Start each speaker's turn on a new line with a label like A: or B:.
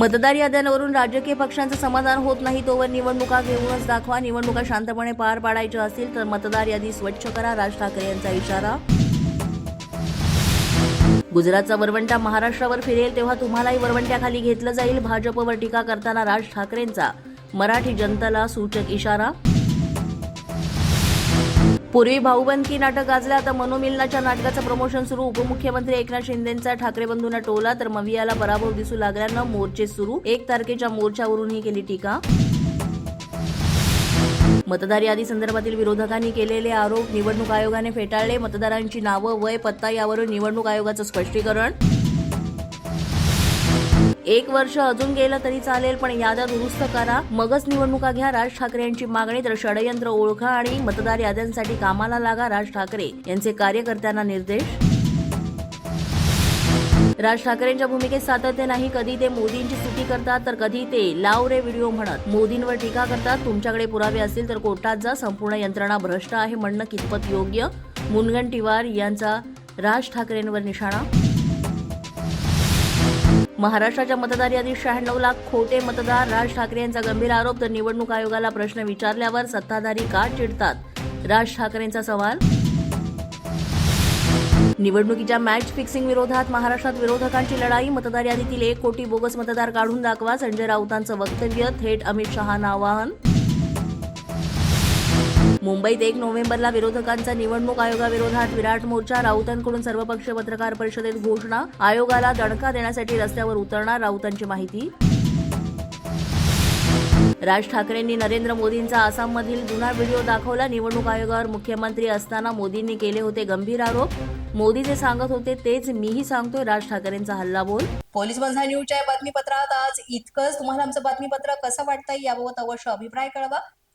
A: मतदार याद्यांवरून राजकीय पक्षांचं समाधान होत नाही. तोवर निवडणुका घेऊनच दाखवा. निवडणुका शांतपणे पार पाडायच्या असतील तर मतदार यादी स्वच्छ करा राज ठाकरे यांचा इशारा. गुजरातचा वरवंटा महाराष्ट्रावर फिरेल तेव्हा तुम्हालाही वरवंट्याखाली घेतलं जाईल. भाजपवर टीका करताना राज ठाकरेंचा मराठी जनतेला सूचक इशारा. पूर्वी भाऊबंदकी नाटक गाजलं आता मनोमिलनाच्या नाटकाचं प्रमोशन सुरू. उपमुख्यमंत्री एकनाथ शिंदेचा ठाकरे बंधूंना टोला तर मवियाला पराभव दिसू लागल्यानं मोर्चे सुरू. एक तारखेच्या मोर्चावरूनही केली टीका. मतदार यादी संदर्भातील विरोधकांनी केलेले आरोप निवडणूक आयोगाने फेटाळले. मतदारांची नावं वय पत्ता यावरून निवडणूक आयोगाचं स्पष्टीकरण. एक वर्ष अजून गेलं तरी चालेल पण याद्या दुरुस्त करा. मगच निवडणुका घ्या राज ठाकरे यांची मागणी. तर षडयंत्र ओळखा आणि मतदार याद्यांसाठी कामाला लागा राज ठाकरे. यांचे कार्यकर्त्यांना निर्देश. राज ठाकरेंच्या भूमिकेत सातत्य नाही. कधी ते मोदींची स्तुती करतात तर कधी ते लाव रे व्हिडिओ म्हणत. मोदींवर टीका करतात तुमच्याकडे पुरावे असतील तर कोर्टात जा. संपूर्ण यंत्रणा भ्रष्ट आहे म्हणणं कितपत योग्य? मुनगंटीवार यांचा राज ठाकरेंवर निशाणा? महाराष्ट्राच्या मतदार यादीत शहाण्णव लाख खोटे मतदार. राज ठाकरे यांचा गंभीर आरोप तर निवडणूक आयोगाला प्रश्न विचारल्यावर सत्ताधारी का चिडतात? राज ठाकरेंचा सवाल. निवडणुकीच्या मॅच फिक्सिंग विरोधात महाराष्ट्रात विरोधकांची लढाई. मतदार यादीतील एक कोटी बोगस मतदार काढून दाखवा. संजय राऊतांचं वक्तव्य थेट अमित शहांना आवाहन. मुंबईत एक नोव्हेंबरला विरोधकांचा निवडणूक आयोगाविरोधात विराट मोर्चा राऊतांकडून सर्वपक्षीय पत्रकार परिषदेत घोषणा आयोगाला दणका देण्यासाठी रस्त्यावर उतरणार राऊतांची माहिती. राज ठाकरेंनी नरेंद्र मोदींचा आसाममधील जुना व्हिडिओ दाखवला. निवडणूक आयोगावर मुख्यमंत्री असताना मोदींनी केले होते गंभीर आरोप. मोदी जे सांगत होते तेच मीही सांगतोय राज ठाकरेंचा हल्ला बोल.
B: पोलीस बंधा न्यूजच्या बातमीपत्रात आज इतकंच. तुम्हाला आमचं बातमीपत्र कसं वाटतंय याबाबत अवश्य अभिप्राय कळवा.